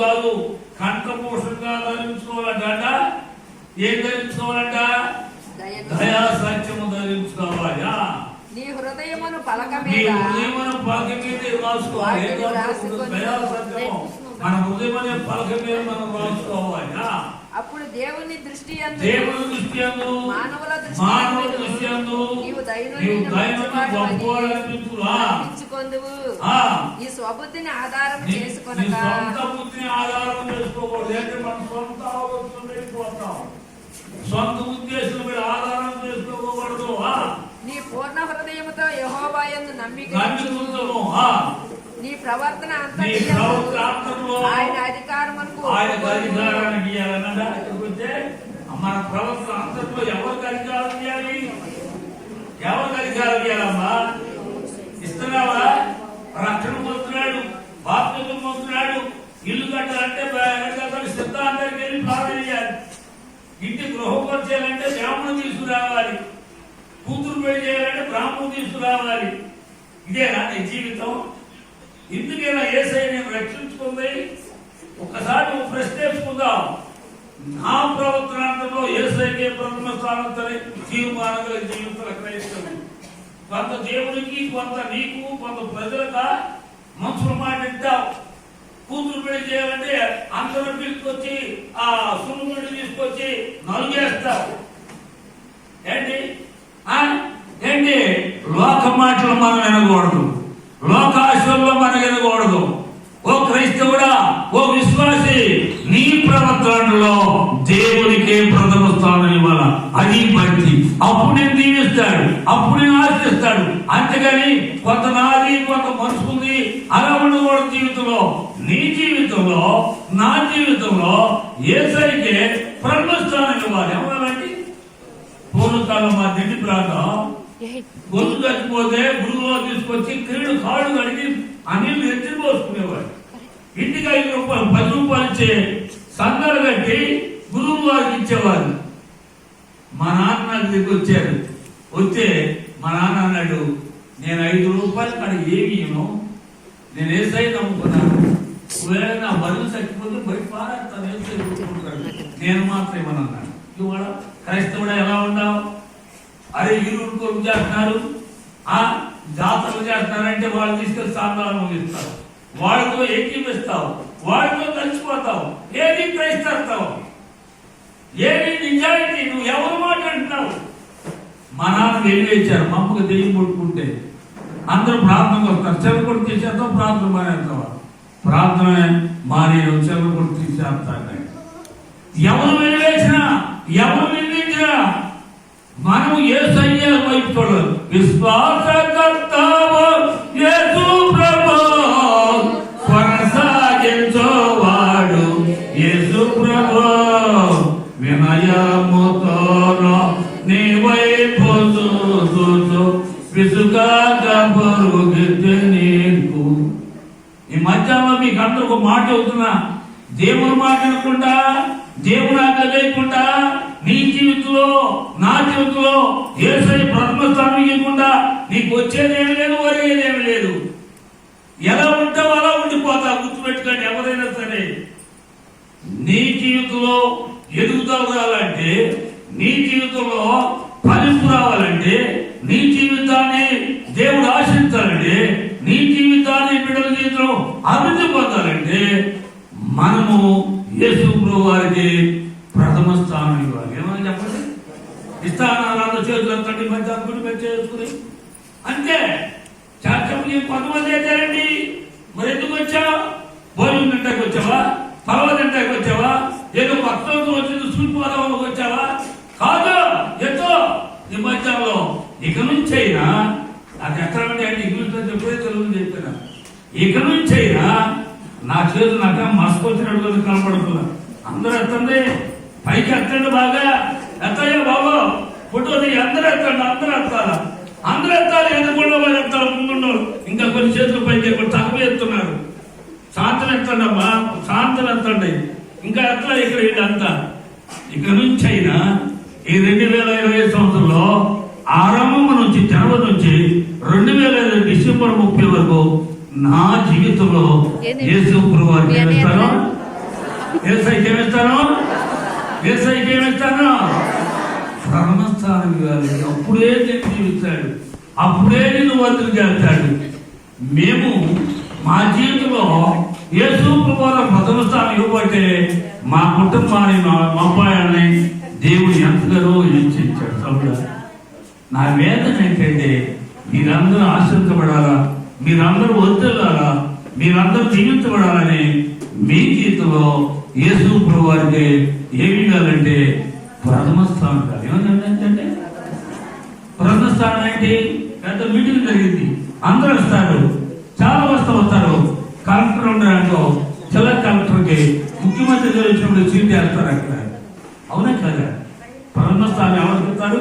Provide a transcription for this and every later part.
కాదు. కంఠపోషంగా ధరించుకోవాలంట ఏం ధరించుకోవాలంట? దయా సత్యము ధరించుకోవాలి. ఆ. నీ హృదయమును పలక నీ మీద హృదయమున పలక మీద రాసుకోవాలి. ఏం రాసుకోకూడదు? దయా సత్యము మన హృదయమనే పలక మీద మనం రాసుకోవాలి. ఆ. అప్పుడు దేవుని దృష్టి యందు దేవుని దృష్టి యందు మానవుల దృష్టి యందు నీవు దైనందిన నీవు దైనందిన మంచివాడు గొప్పవాడు అని అనిపించురా. అనిపించుకొందువు. ఆ. ఈ స్వబుద్ధిని ఆధారం చేసుకొనక సొంత బుద్ధిని ఆధారం చేసుకోకూడదు అంటే మన సొంత ఆలోచన వెళ్ళిపోతాం సొంత ఉద్దేశం మీద ఆధారం చేసుకోకూడదు. నీ పూర్ణ హృదయముతో యెహోవాయందు నమ్మిక నమ్ముకుందాము ఆ. నీ ప్రవర్తన అంతటిలో ఆయన అధికారమునకు ఆయన. అధికారానికి ఇవ్వాలన్నదా మన ప్రవర్తన అంతట్లో ఎవరికి అధికారం ఇవ్వాలి ఎవరికి అధికారం ఇవ్వాలమ్మా ఇస్తున్నావా? రక్షణ పొందుతున్నాడు బాప్తిజం పొందుతున్నాడు. ఇల్లు కట్టాలంటే వెనకాల సిద్ధాంతానికి వెళ్ళి ప్రార్థన చేయాలి. ఇంటి గృహం చేయాలంటే బ్రాహ్మణం తీసుకురావాలి. కూతురు పెళ్ళి చేయాలంటే బ్రాహ్మణం తీసుకురావాలి. ఇదేనా నీ జీవితం? ఇందుకైనా ఏసై నేను రక్షించుకుంది? ఒకసారి నువ్వు ప్రశ్నించుకుందాం నా ప్రవర్తనార్థంలో ఏసైకే ప్రథమ స్థానంతరే తీర్మానంగా గల క్రయిస్తాను కొంత దేవునికి కొంత నీకు కొంత ప్రజలకు మనుషుల మాట ఇద్దాం కూతురు పెళ్ళి చేయాలంటే అందరూ పిలుచుకొచ్చి ఆ సున్నుముడి తీసుకొచ్చి నలుగేస్తావు. ఏంటి? ఆ? ఏంటి? లోక మాటలు మనం వినకూడదు లోకాశల్లో మనం వినకూడదు ఓ క్రైస్తవుడా ఓ విశ్వాసి నీ ప్రవర్తనలో దేవునికే ప్రథమ స్థానం ఇవ్వాల? అది భక్తి అప్పుడు నేను దీవిస్తాడు అప్పుడు నేను ఆశిస్తాడు. అంతేగాని కొంత నాది కొంత మనసుకుంది అలా ఉండకూడదు జీవితంలో. నీ జీవితంలో నా జీవితంలో ఏసైకే ప్రథమ స్థానం ఇవ్వాలి. ఏమన్నారండి పూర్వకాలం మా దిండి ప్రాంతం గొంతు చచ్చిపోతే గురువులో తీసుకొచ్చి క్రీడు కాళ్ళు కడిగి ఆ నీళ్ళు ఎత్తి పోసుకునేవాడు ఇంటికి ఐదు రూపాయలు పది రూపాయలు ఇచ్చే సంఘాలు కట్టి గురువు వారికి ఇచ్చేవారు. మా నాన్న నాకు దగ్గర వచ్చారు వస్తే మా నాన్న అన్నాడు నేను ఐదు రూపాయలు కాడ ఏమి ఇవ్వను నేను ఏసై నమ్ముకున్నాను ఒకవేళ నా బరువు చచ్చిపోతే బయట పారేస్తాను. నేను మాత్రం ఇవ్వనన్నాడు ఇవాళ క్రైస్తవుడు ఎలా ఉన్నావు? అరే ఇరువురు కొరకు చేస్తున్నారు? ఆ జాతరలు చేస్తున్నారంటే వాళ్ళు తీసుకెళ్ళి సాంబాలను ముగిస్తారు. వాళ్ళతో ఏకీపిస్తావు వాళ్ళతో కలిసిపోతావు ఏది ప్రయత్నిస్తావు ఏది నిజాయితీ? నువ్వు ఎవరు మాట అంటున్నావు? మా నాన్న వెలివేశారు మా అమ్మకు దెయ్యం కొట్టుకుంటే. అందరూ ప్రార్థనకు వస్తారు చెరువు కొట్టి తీసేస్తాం ప్రార్థన మానేస్తావా ప్రార్థన మానే చెరువు కొట్టు తీసేస్తాను ఎవరు వెలివేసినా ఎవరు నిందించినా మనం ఏ సయ్య వైపు చూడదు విశ్వాసకర్తావు యేసు ప్రభు. కొనసాగించోవాడు యేసు ప్రభు. వినయముతో నీ వైపు చూచు విసుగాక పరుగుతే నీకు. ఈ మధ్యాహ్నం మీకు అందరూ మాట అవుతున్నా దేవుని మాట వినకుండా దేవుని ఆజ్ఞ లేకుండా నీ జీవితంలో నా జీవితంలో ఏసై ప్రథమ స్థానం ఇవ్వకుండా నీకు వచ్చేదేమి లేదు ఒరేదేమి లేదు. ఎలా ఉంటావు అలా ఉండిపోతా గుర్తుపెట్టుకోండి ఎవరైనా సరే. నీ జీవితంలో ఎదుగుదల రావాలంటే నీ జీవితంలో ఫలింపు రావాలంటే నీ జీవితాన్ని దేవుడు ఆశించాలంటే నీ జీవితాన్ని బిడ్డల జీవితంలో అభివృద్ధి పొందాలంటే మనము యేసు వారికి ప్రథమ ఇవ్వాలి. ఏమని చెప్పండి? ఇస్తానాలు చేతులు అంతండి మధ్య అనుకుని మధ్య చేసుకుని. అంతే. చాచం కొంతమంది చేశారండి. మరి ఎందుకు వచ్చావు? భోజనం తింటాకి వచ్చావా? పర్వ తింటాకి వచ్చావా? ఏదో భక్తులతో వచ్చింది సూచిపోదామని వచ్చావా? కాదు. ఎంతో ఈ మధ్యలో ఇక నుంచి అయినా నాకు ఎక్కడ ఉంటే అంటే ఇంగ్లీష్లో చెప్పే తెలుగు చెప్పిన. ఇక నుంచి అయినా నా చేతులు నాకు మసుకొచ్చినట్టు కనపడుతున్నా అందరూ ఎత్తండి. పైకి ఎత్తండి బాగా. ఎత్తయ్యా బాబు. ఫోటో అందరూ ఎత్తండి అందరూ ఎత్తాలా. అందరూ ఎత్తాలి ఎదుగుండా వాళ్ళు ఎత్తాలి? ముందుండో ఇంకా కొన్ని చేతులు పైకి ఇప్పుడు తక్కువ ఎత్తున్నారు. శాంతం ఎత్తండి అమ్మా. శాంతం ఎత్తండి. ఇంకా ఎట్లా ఇక్కడ ఇదంతా ఇక నుంచి అయినా ఈ రెండు వేల ఇరవై సంవత్సరంలో ఆరంభం నుంచి జనవరి నుంచి రెండు వేల ఇరవై డిసెంబర్ ముప్పై వరకు నా జీవితంలో? యేసు ప్రభు ఏమిస్తాను? ఏసైకి ఏమిస్తాను ఏసైకి ఏమిస్తాను ప్రాణస్థానం ఇవ్వాలి అప్పుడే నేను జీవిస్తాడు అప్పుడే నేను వదిలి మేము మా జీవితంలో యేసు ప్రభువారు ప్రథమ స్థానం ఇవ్వబట్టే మా కుటుంబాన్ని మా మా అబ్బాయిని దేవుడు ఎంతగానో హెచ్చించాడు సభ్యుడు నా వేదన ఏంటంటే మీరందరూ ఆశ్రయించబడాలా మీరందరూ వద్దలారా మీరందరూ జీవించబడాలని మీ జీవితంలో యేసు ప్రభు వారికి ఏమి ఇవ్వాలంటే ప్రథమ స్థానం కాదు. ఏమంటే ప్రథమ స్థానం ఏంటి? పెద్ద మీటింగ్ జరిగింది. అందరూ వస్తారు. చాలా వస్తూ వస్తారు. కలెక్టర్ ఉండడంలో జిల్లా కలెక్టర్కి ముఖ్యమంత్రి గారు వచ్చినప్పుడు సీట్ వేస్తారు అక్కడ. అవునా కదా? ప్రథమ స్థానం ఎవరు చెప్తారు?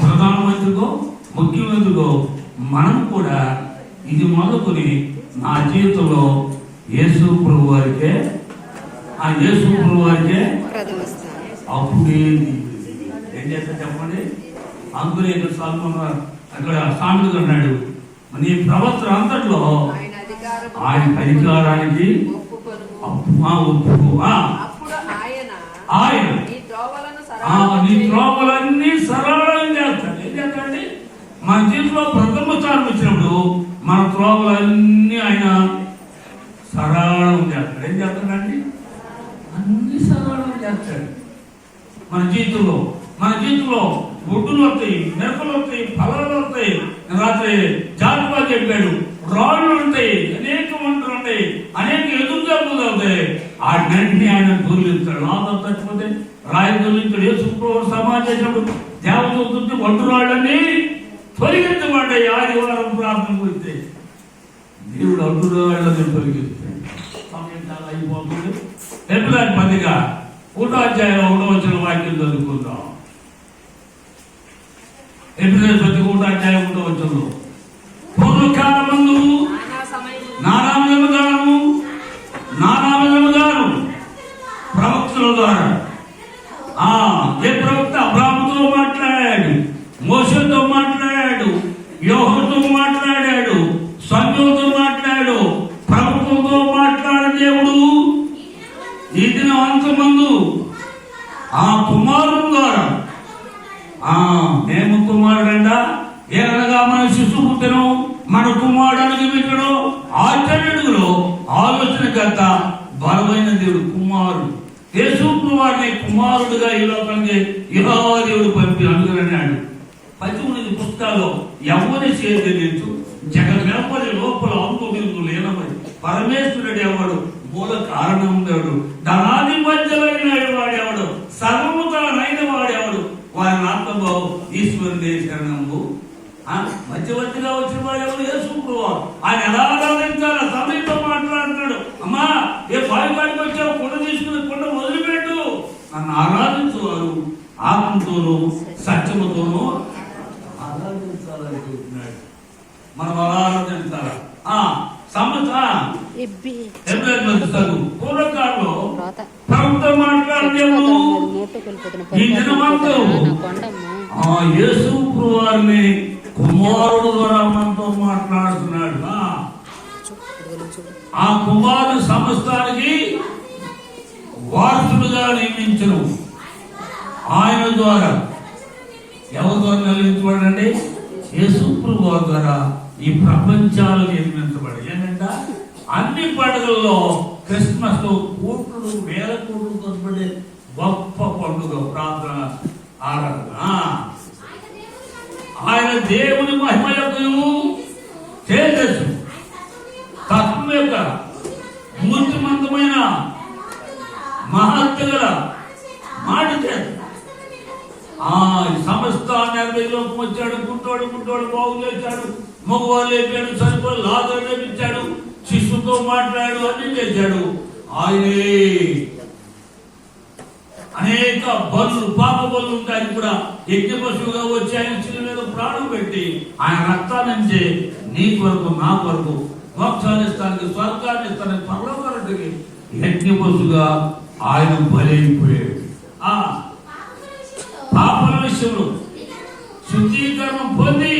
ప్రధానమంత్రికో ముఖ్యమంత్రికో మనం కూడా ఇది మొదలుకొని నా జీవితంలో యేసు ప్రభు వారికే ఆ యేసు ప్రభు వారికే అప్పుడే ఏం చేస్తా చెప్పండి? అందులో సాల్మన్ అక్కడ సామెత అన్నాడు నీ ప్రవర్తన అంతట్లో ఆయన అధికారం ఆయన అధికారానికి ఒప్పుకో ఆయన నీ త్రోవలన్నీ సరళం చేస్తాడు. ఏం చేస్తాడండి? మన జీవితంలో ప్రథమ స్థానం వచ్చినప్పుడు మన త్రోవలన్నీ ఆయన సరళం చేస్తాడు. ఏం చేస్తాడండి అన్ని సరళం చేస్తాడు మన జీవితంలో మన జీవితంలో ఒడ్డులు వస్తాయి మెరకలు వస్తాయి ఫలాలు వస్తాయి. రాత్రి జాతుగా చెప్పాడు రాళ్ళు ఉంటాయి అనేక వంటలు ఉంటాయి అనేక ఎదురు అవుతాయి ఆ ఆయన దూరిస్తాడు లాభం తచ్చిపోతే రాయి దూరించాడు యేసుప్రభు సమాజం చేసినప్పుడు దేవదూతుంది వంటరాళ్ళని తొలగించబడ్డాయి. ఆదివారం ప్రార్థన గురించి దేవుడు అడ్డు రాళ్ళని తొలగిస్తాడు. సమయం చాలా అయిపోతుంది. ఎప్పుడు పదిగా ఒకటో అధ్యాయం ఒకటో వచ్చిన వాక్యం చదువుకుందాం. ఎప్పుడు ప్రతి ఒకటో అధ్యాయం ఒకటో వచ్చిందో పూర్వకాలమందు నానా సమయం నానా విధముగాను నానా విధముగాను ప్రవక్తల ద్వారా. ఆ ఏ ప్రవక్త? అబ్రాహ్మతో మాట్లాడాడు మోసతో మాట్లాడాడు యోహతో మాట్లాడాడు సంఘంతో మాట్లాడాడు ప్రభుత్వంతో మాట్లాడే దేవుడు ఈ దినం అంతమందు ఆ కుమారుడు ద్వారా ఆ మేము కుమారుడండా ఏరనగా మన శిశు పుట్టను మన కుమారుడానికి పెట్టడం ఆచరణలో ఆలోచన కర్త బలమైన దేవుడు కుమారుడు. యేసు కుమారుని కుమారుడుగా ఈ లోకానికి యహోదేవుడు పంపి అనుకున్నాడు పద్దెనిమిది పుస్తకాల్లో ఎవరి సేకరించు జగమెప్పటి లోపల అంతు లేనమని పరమేశ్వరుడు ఎవడు? మూల కారణం దేవుడు. ధనాధిపత్యులైన ఆయన ఎలా ఆరాధించాలి సమయంతో మాట్లాడుతున్నాడు. అమ్మా ఏ బావి బావికి వచ్చావు? కొండ తీసుకుని కొండ వదిలిపెట్టు. నన్ను ఆరాధించేవారు ఆత్మతోనూ సత్యముతోనూ ఆరాధించాలని చెబుతున్నాడు మనం అలా ఆరాధించాలా? పూర్వకాలంలో ప్రభుత్వం కొలిపోతున్న ఈ ఆ యేసు వారిని కుమారుడు ద్వారా మనతో మాట్లాడుతున్నాడు. ఆ, కుమారుడు సమస్తానికి వారసుడుగా నియమించను. ఆయన ద్వారా ఎవరి ద్వారా నియమించబడండి? యేసు వారి ద్వారా ఈ ప్రపంచాలు నిర్మించబడి ఏంటంటే అన్ని పండుగల్లో క్రిస్మస్లో కోట్లు వేల కోట్లు కొనబడే గొప్ప పండుగ ప్రార్థన ఆరాధన. ఆ. ఆయన దేవుని మహిమలకు తేజస్సు తత్వం యొక్క మూర్తిమంతమైన మహత్తుగల మాట చేత ఆ సమస్త సమస్తాన్ని వచ్చాడు గుంటోడు గుంటోడు బాగు చేశాడు మగవాళ్ళు లేపాడు సరిపోయి లాదరు లేపించాడు శిశుతో మాట్లాడు అన్ని చేశాడు ఆయనే అనేక బలు పాప బలు ఉంటాయని కూడా యజ్ఞ పశువుగా వచ్చి ఆయన చిన్న మీద ప్రాణం పెట్టి ఆయన రక్తాన్నించి నీ కొరకు నా కొరకు మోక్షాన్ని ఇస్తానికి స్వర్గాన్ని ఇస్తానికి పర్లోకానికి యజ్ఞ పశువుగా ఆయన బలైపోయాడు. ఆ పాపల విషయంలో శుద్ధీకరణ పొంది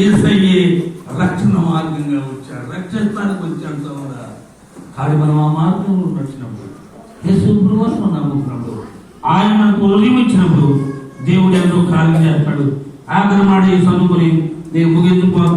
ఏసయ్యే రక్షణ మార్గంగా వచ్చాడు. రక్షిస్తానికి వచ్చాడు సోదరా కానీ మనం ఆ మార్గంలో నడిచినప్పుడు యేసు నమ్ముకున్నప్పుడు ఆయన మనకు ఒలిమిచ్చినప్పుడు దేవుడు ఎంతో కాలం చేస్తాడు. ఆఖరి మాట ఈ చదువుకొని నేను ముగింపు